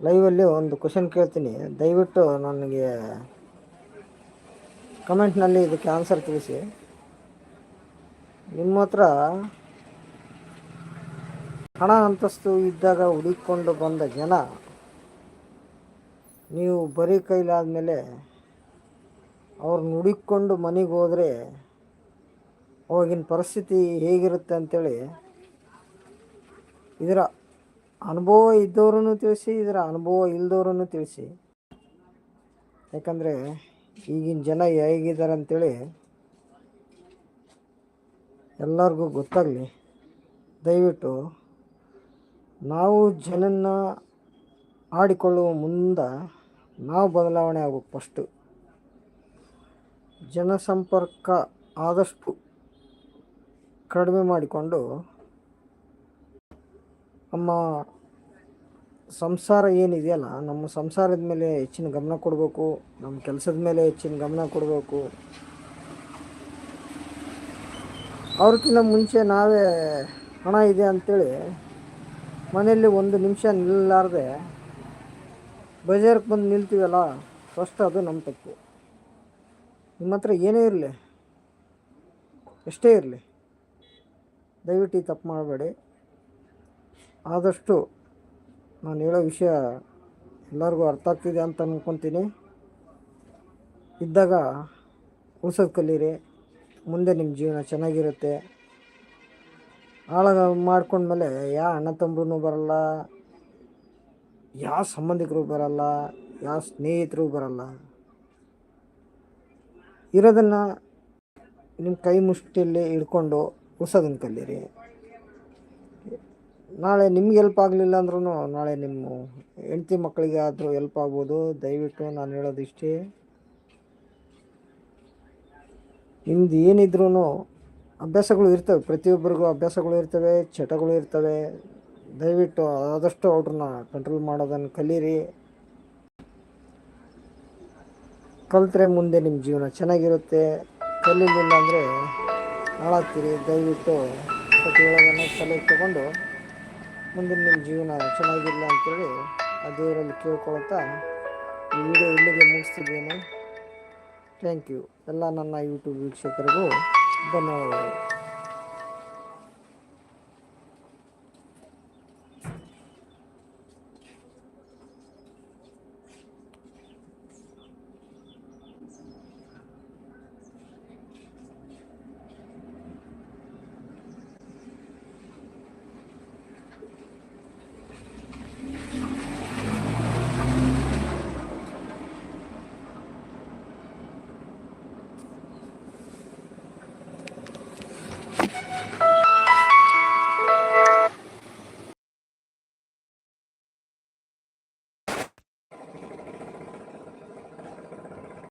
ಲೈವಲ್ಲಿ ಒಂದು ಕ್ವಶನ್ ಕೇಳ್ತೀನಿ. ದಯವಿಟ್ಟು ನನಗೆ ಕಮೆಂಟ್ನಲ್ಲಿ ಇದಕ್ಕೆ ಆನ್ಸರ್ ತಿಳಿಸಿ. ನಿಮ್ಮ ಹತ್ರ ಹಣ ಅಂತಸ್ತು ಇದ್ದಾಗ ಹುಡುಕಿಕೊಂಡು ಬಂದ ಜನ, ನೀವು ಬರೀ ಕೈಲಾದಮೇಲೆ ಅವ್ರನ್ನ ಹುಡುಕಿಕೊಂಡು ಮನೆಗೆ ಹೋದರೆ ಅವಾಗಿನ ಪರಿಸ್ಥಿತಿ ಹೇಗಿರುತ್ತೆ ಅಂಥೇಳಿ ಇದರ ಅನುಭವ ಇದ್ದವ್ರೂ ತಿಳಿಸಿ, ಇದರ ಅನುಭವ ಇಲ್ಲದವ್ರೂ ತಿಳಿಸಿ. ಯಾಕಂದರೆ ಈಗಿನ ಜನ ಹೇಗಿದ್ದಾರೆ ಅಂಥೇಳಿ ಎಲ್ಲರಿಗೂ ಗೊತ್ತಾಗಲಿ. ದಯವಿಟ್ಟು ನಾವು ಜನನ್ನ ಆಡಿಕೊಳ್ಳುವ ಮುಂದೆ ನಾವು ಬದಲಾವಣೆ ಆಗಬೇಕು ಫಸ್ಟು ಜನಸಂಪರ್ಕ ಆದಷ್ಟು ಕಡಿಮೆ ಮಾಡಿಕೊಂಡು ನಮ್ಮ ಸಂಸಾರ ಏನಿದೆಯಲ್ಲ, ನಮ್ಮ ಸಂಸಾರದ ಮೇಲೆ ಹೆಚ್ಚಿನ ಗಮನ ಕೊಡಬೇಕು, ನಮ್ಮ ಕೆಲಸದ ಮೇಲೆ ಹೆಚ್ಚಿನ ಗಮನ ಕೊಡಬೇಕು. ಅವ್ರಕ್ಕಿಂತ ಮುಂಚೆ ನಾವೇ ಹಣ ಇದೆ ಅಂಥೇಳಿ ಮನೆಯಲ್ಲಿ ಒಂದು ನಿಮಿಷ ನಿಲ್ಲಾರ್ದೆ ಬಜಾರ್ಗೆ ಬಂದು ನಿಲ್ತೀವಲ್ಲ, ಫಸ್ಟ್ ಅದು ನಮ್ಮ ತಪ್ಪು. ನಿಮ್ಮ ಹತ್ರ ಏನೇ ಇರಲಿ, ಎಷ್ಟೇ ಇರಲಿ, ದಯವಿಟ್ಟು ತಪ್ಪು ಮಾಡಬೇಡಿ. ಆದಷ್ಟು ನಾನು ಹೇಳೋ ವಿಷಯ ಎಲ್ಲರಿಗೂ ಅರ್ಥ ಆಗ್ತಿದೆ ಅಂತ ಅಂದ್ಕೊತೀನಿ ಇದ್ದಾಗ ಉಳ್ಸೋದು ಕಲೀರಿ, ಮುಂದೆ ನಿಮ್ಮ ಜೀವನ ಚೆನ್ನಾಗಿರುತ್ತೆ. ಆಳಾಗ ಮಾಡ್ಕೊಂಡ್ಮೇಲೆ ಯಾವ ಅಣ್ಣ ತಮ್ಮರೂ ಬರಲ್ಲ ಯಾವ ಸಂಬಂಧಿಕರು ಬರಲ್ಲ ಯಾವ ಸ್ನೇಹಿತರು ಬರಲ್ಲ. ಇರೋದನ್ನು ನಿಮ್ಮ ಕೈ ಮುಷ್ಟಿಯಲ್ಲಿ ಹಿಡ್ಕೊಂಡು ಉಸೋದನ್ನು ಕಲೀರಿ. ನಾಳೆ ನಿಮ್ಗೆ ಹೆಲ್ಪ್ ಆಗಲಿಲ್ಲ ಅಂದ್ರೂ ನಾಳೆ ನಿಮ್ಮ ಹೆಂಡತಿ ಮಕ್ಕಳಿಗೆ ಆದರೂ ಹೆಲ್ಪ್ ಆಗ್ಬೋದು. ದಯವಿಟ್ಟು ನಾನು ಹೇಳೋದು ಇಷ್ಟೇ. ನಿಮ್ದು ಏನಿದ್ರೂ ಅಭ್ಯಾಸಗಳು ಇರ್ತವೆ. ಪ್ರತಿಯೊಬ್ಬರಿಗೂ ಅಭ್ಯಾಸಗಳು ಇರ್ತವೆ, ಚಟಗಳು ಇರ್ತವೆ. ದಯವಿಟ್ಟು ಆದಷ್ಟು ಅವ್ರನ್ನ ಕಂಟ್ರೋಲ್ ಮಾಡೋದನ್ನು ಕಲೀರಿ. ಕಲ್ತ್ರೆ ಮುಂದೆ ನಿಮ್ಮ ಜೀವನ ಚೆನ್ನಾಗಿರುತ್ತೆ. ಕಲೀಲಿಲ್ಲ ಅಂದರೆ ಹಾಳಾಗ್ತೀರಿ. ದಯವಿಟ್ಟು ಪ್ರತಿಯೊಳಗನ್ನು ಕಲೆ ತಗೊಂಡು ಮುಂದೆ ನಿಮ್ಮ ಜೀವನ ಚೆನ್ನಾಗಿರಲ್ಲ ಅಂತೇಳಿ ಆ ದೇವರಲ್ಲಿ ಕೇಳ್ಕೊಳ್ತಾ ಈ ವಿಡಿಯೋ ಇಲ್ಲಿಗೆ ಮುಗಿಸ್ತಿದ್ದೇನೆ. ಥ್ಯಾಂಕ್ ಯು ಎಲ್ಲ ನನ್ನ ಯೂಟ್ಯೂಬ್ ವೀಕ್ಷಕರಿಗೂ ಧನ್ಯವಾದಗಳು.